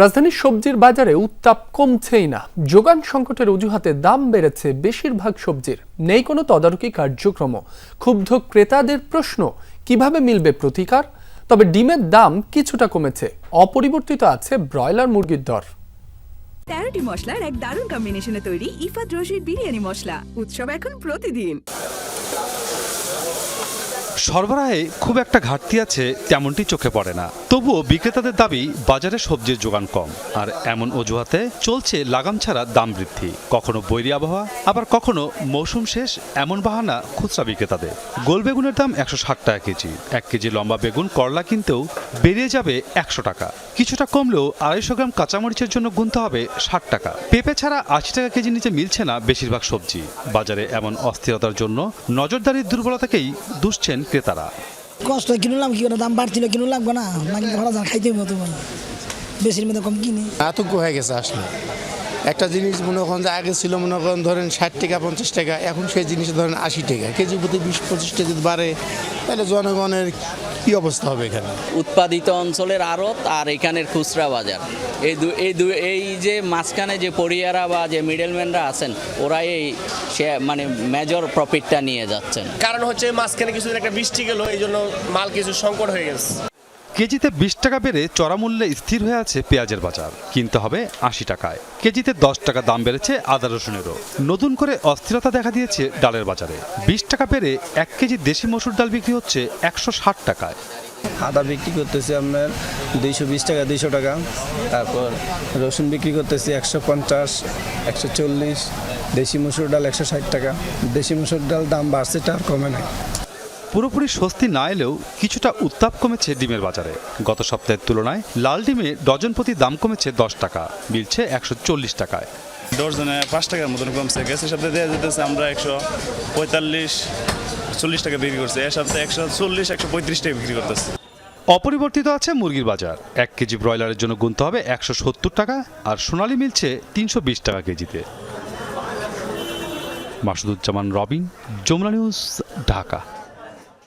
রাজধানীর সবজির বাজারে উত্তাপ কমছেই না। যোগান সংকটের অজুহাতে দাম বেড়েছে বেশিরভাগ সবজির। নেই কোনো তদারকি কার্যক্রম ক্ষুব্ধ ক্রেতাদের প্রশ্ন, কীভাবে মিলবে প্রতিকার? তবে ডিমের দাম কিছুটা কমেছে। অপরিবর্তিত আছে ব্রয়লার মুরগির দর। তেরোটি মশলার এক দারুণ কম্বিনেশনে তৈরি ইফাত রশিদ বিরিয়ানি মশলা। উৎসব এখন প্রতিদিন। সরবরাহে খুব একটা ঘাটতি আছে তেমনটি চোখে পড়ে না। তবুও বিক্রেতাদের দাবি, বাজারে সবজির যোগান কম। আর এমন অজুহাতে চলছে লাগাম ছাড়া দাম বৃদ্ধি। কখনো বৈরি আবহাওয়া, আবার কখনো মৌসুম শেষ এমন বাহানা খুচরা বিক্রেতাদের। গোল বেগুনের দাম একশো ষাট টাকা কেজি। এক কেজি লম্বা বেগুন করলা কিনতেও বেরিয়ে যাবে একশো টাকা। কিছুটা কমলেও আড়াইশো গ্রাম কাঁচামরিচের জন্য গুনতে হবে ষাট টাকা। পেঁপে ছাড়া আশি টাকা কেজি নিচে মিলছে না বেশিরভাগ সবজি। বাজারে এমন অস্থিরতার জন্য নজরদারির দুর্বলতাকেই দুষছেন ক্রেতারা। কষ্ট কিনলাম কি করে? দাম বাড়ছিল কিনুন লাগবে না? নাকি ভাড়া যা খাইতে হতো বেশির মধ্যে কম কিনি। আতঙ্ক হয়ে গেছে আসলে। একটা জিনিস মনে করেন যে আগে ছিল মনে করেন ধরেন ষাট টাকা পঞ্চাশ টাকা এখন সেই জিনিস ধরেন আশি টাকা। কেজি প্রতি বিশ পঁচিশ টাকা যদি বাড়ে তাহলে জনগণের কী অবস্থা হবে এখানে? উৎপাদিত অঞ্চলের আড়ত আর এখানের খুচরা বাজার। এই দু এই দু এই যে মাঝখানে যে পরিয়ারা বা যে মিডলম্যানরা আছেন ওরা এই সে মানে মেজর প্রফিটটা নিয়ে যাচ্ছেন। কারণ হচ্ছে মাঝখানে কিছুদিন একটা বৃষ্টি গেল এই জন্য মাল কিছু সংকট হয়ে গেছে। কেজিতে বিশ টাকা বেড়ে চড়া মূল্যে স্থির হয়ে আছে পেঁয়াজের বাজার। কিনতে হবে আশি টাকায়। কেজিতে দশ টাকা দাম বেড়েছে আদা রসুনেরও। নতুন করে অস্থিরতা দেখা দিয়েছে ডালের বাজারে। বিশ টাকা বেড়ে এক কেজি দেশি মসুর ডাল বিক্রি হচ্ছে একশো ষাট টাকায়। আদা বিক্রি করতেছি আপনার দুইশো বিশ টাকা, দুইশো টাকা। তারপর রসুন বিক্রি করতেছি একশো পঞ্চাশ, একশো চল্লিশ। দেশি মসুর ডাল একশো ষাট টাকা। দেশি মসুর ডাল দাম বাড়ছে, তার কমে নাই। পুরোপুরি স্বস্তি না এলেও কিছুটা উত্তাপ কমেছে ডিমের বাজারে। গত সপ্তাহের তুলনায় লাল ডিমে ডজন প্রতি দাম কমেছে দশ টাকা মিলছে একশো চল্লিশ টাকায়। ডজনে পাঁচ টাকার মতন কমছে। গ্যাসের সপ্তাহে দেওয়া যেতেছে আমরা একশো পঁয়তাল্লিশ চল্লিশ টাকা বিক্রি করছি। এ সপ্তাহে একশো চল্লিশ একশো পঁয়ত্রিশ টাকা বিক্রি করতেছে। অপরিবর্তিত আছে মুরগির বাজার। এক কেজি ব্রয়লারের জন্য গুনতে হবে একশো সত্তর টাকা আর সোনালি মিলছে তিনশো বিশ টাকা কেজিতে। মাসুদুজ্জামান রবিন যমুনা নিউজ ঢাকা।